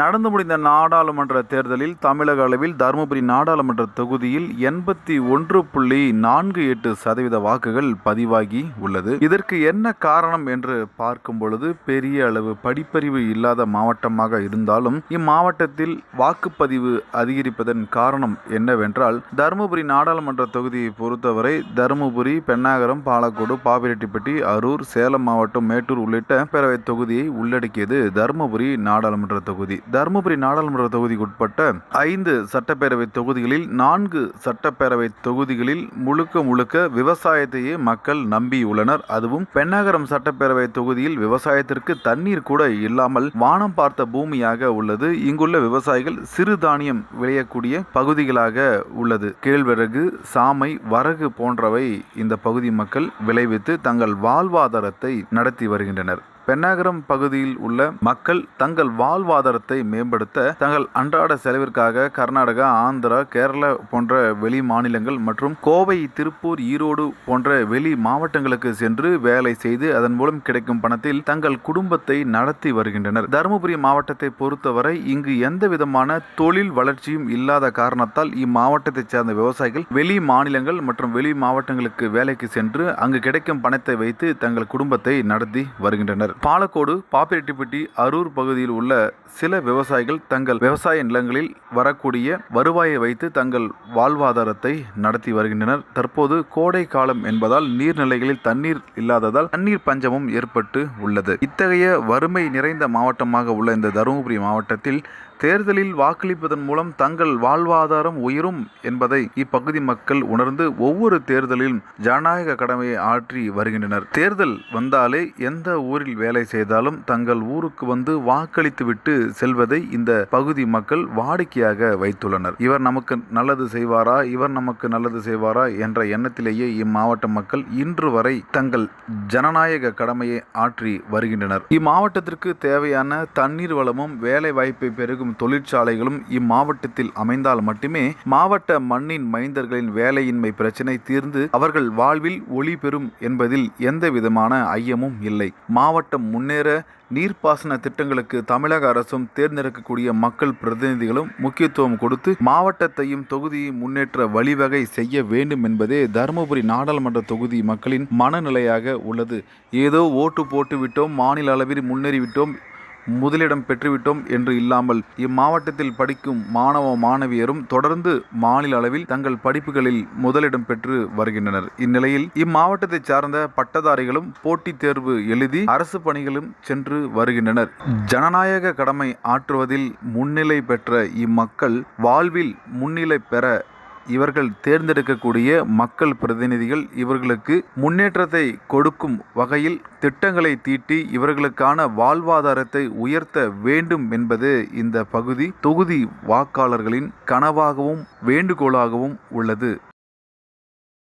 நடந்து முடிந்த நாடாளுமன்ற தேர்தலில் தமிழக அளவில் தருமபுரி நாடாளுமன்ற தொகுதியில் எண்பத்தி ஒன்று புள்ளி நான்கு எட்டு சதவீத வாக்குகள் பதிவாகி உள்ளது. இதற்கு என்ன காரணம் என்று பார்க்கும் பொழுது பெரிய அளவு படிப்பறிவு இல்லாத மாவட்டமாக இருந்தாலும் இம்மாவட்டத்தில் வாக்குப்பதிவு அதிகரிப்பதன் காரணம் என்னவென்றால் தருமபுரி நாடாளுமன்ற தொகுதியை பொறுத்தவரை தருமபுரி பெண்ணாகரம் பாலக்கோடு பாப்பிரெட்டிப்பட்டி அரூர் சேலம் மாவட்டம் மேட்டூர் உள்ளிட்ட பேரவை தொகுதியை உள்ளடக்கியது தருமபுரி நாடாளுமன்ற தொகுதி. தருமபுரி நாடாளுமன்ற தொகுதிக்குட்பட்ட ஐந்து சட்டப்பேரவை தொகுதிகளில் நான்கு சட்டப்பேரவை தொகுதிகளில் முழுக்க முழுக்க விவசாயத்தையே மக்கள் நம்பியுள்ளனர் அதுவும் பெண்ணகரம் சட்டப்பேரவை தொகுதியில் விவசாயத்திற்கு தண்ணீர் கூட இல்லாமல் வானம் பார்த்த பூமியாக உள்ளது. இங்குள்ள விவசாயிகள் சிறுதானியம் விளையக்கூடிய பகுதிகளாக உள்ளது. கேழ்வரகு சாமை வரகு போன்றவை இந்த பகுதி மக்கள் விளைவித்து தங்கள் வாழ்வாதாரத்தை நடத்தி வருகின்றனர். பென்னாகரம் பகுதியில் உள்ள மக்கள் தங்கள் வாழ்வாதாரத்தை மேம்படுத்த தங்கள் அன்றாட செலவிற்காக கர்நாடகா ஆந்திரா கேரளா போன்ற வெளி மாநிலங்கள் மற்றும் கோவை திருப்பூர் ஈரோடு போன்ற வெளி மாவட்டங்களுக்கு சென்று வேலை செய்து அதன் மூலம் கிடைக்கும் பணத்தில் தங்கள் குடும்பத்தை நடத்தி வருகின்றனர். தருமபுரி மாவட்டத்தை பொறுத்தவரை இங்கு எந்த விதமான தொழில் வளர்ச்சியும் இல்லாத காரணத்தால் இம்மாவட்டத்தைச் சேர்ந்த விவசாயிகள் வெளி மாநிலங்கள் மற்றும் வெளி மாவட்டங்களுக்கு வேலைக்கு சென்று அங்கு கிடைக்கும் பணத்தை வைத்து தங்கள் குடும்பத்தை நடத்தி வருகின்றனர். பாலக்கோடு பாப்பிரெட்டிப்பட்டி அரூர் பகுதியில் உள்ள சில விவசாயிகள் தங்கள் விவசாய நிலங்களில் வரக்கூடிய வருவாயை வைத்து தங்கள் வாழ்வாதாரத்தை நடத்தி வருகின்றனர். தற்போது கோடை காலம் என்பதால் நீர்நிலைகளில் தண்ணீர் இல்லாததால் தண்ணீர் பஞ்சமும் ஏற்பட்டு உள்ளது. இத்தகைய வறுமை நிறைந்த மாவட்டமாக உள்ள இந்த தருமபுரி மாவட்டத்தில் தேர்தலில் வாக்களிப்பதன் மூலம் தங்கள் வாழ்வாதாரம் உயரும் என்பதை இப்பகுதி மக்கள் உணர்ந்து ஒவ்வொரு தேர்தலிலும் ஜனநாயக கடமையை ஆற்றி வருகின்றனர். தேர்தல் வந்தாலே எந்த ஊரில் வேலை செய்தாலும் தங்கள் ஊருக்கு வந்து வாக்களித்துவிட்டு செல்வதை இந்த பகுதி மக்கள் வாடிக்கையாக வைத்துள்ளனர். இவர் நமக்கு நல்லது செய்வாரா? இவர் நமக்கு நல்லது செய்வாரா? என்ற எண்ணத்திலேயே இம்மாவட்ட மக்கள் இன்று வரை தங்கள் ஜனநாயக கடமையை ஆற்றி வருகின்றனர். இம்மாவட்டத்திற்கு தேவையான தண்ணீர் வளமும் வேலை வாய்ப்பை பெருகும் தொழிற்சாலைகளும் இம்மாவட்டத்தில் அமைந்தால் மட்டுமே மாவட்ட மண்ணின் மைந்தர்களின் வேலையின்மை பிரச்சினை தீர்ந்து அவர்கள் வாழ்வில் ஒளி பெறும் என்பதில் எந்த விதமான ஐயமும் இல்லை. மாவட்டம் முன்னேற நீர்ப்பாசன திட்டங்களுக்கு தமிழக அரசும் தேர்ந்தெடுக்கக்கூடிய மக்கள் பிரதிநிதிகளும் முக்கியத்துவம் கொடுத்து மாவட்டத்தையும் தொகுதியை முன்னேற்ற வழிவகை செய்ய வேண்டும் என்பதே தருமபுரி நாடாளுமன்ற தொகுதி மக்களின் மனநிலையாக உள்ளது. ஏதோ ஓட்டு போட்டு விட்டோம் மாநில அளவில் முன்னேறிவிட்டோம் முதலிடம் பெற்றுவிட்டோம் என்று இல்லாமல் இம்மாவட்டத்தில் படிக்கும் மாணவ மாணவியரும் தொடர்ந்து மாநில அளவில் தங்கள் படிப்புகளில் முதலிடம் பெற்று வருகின்றனர். இந்நிலையில் இம்மாவட்டத்தை சார்ந்த பட்டதாரிகளும் போட்டித் தேர்வு எழுதி அரசு பணிகளும் சென்று வருகின்றனர். ஜனநாயக கடமை ஆற்றுவதில் முன்னிலை பெற்ற இம்மக்கள் வாழ்வில் முன்னிலை பெற இவர்கள் தேர்ந்தெடுக்கக்கூடிய மக்கள் பிரதிநிதிகள் இவர்களுக்கு முன்னேற்றத்தை கொடுக்கும் வகையில் திட்டங்களை தீட்டி இவர்களுக்கான வாழ்வாதாரத்தை உயர்த்த வேண்டும் என்பது இந்த பகுதி தொகுதி வாக்காளர்களின் கனவாகவும் வேண்டுகோளாகவும் உள்ளது.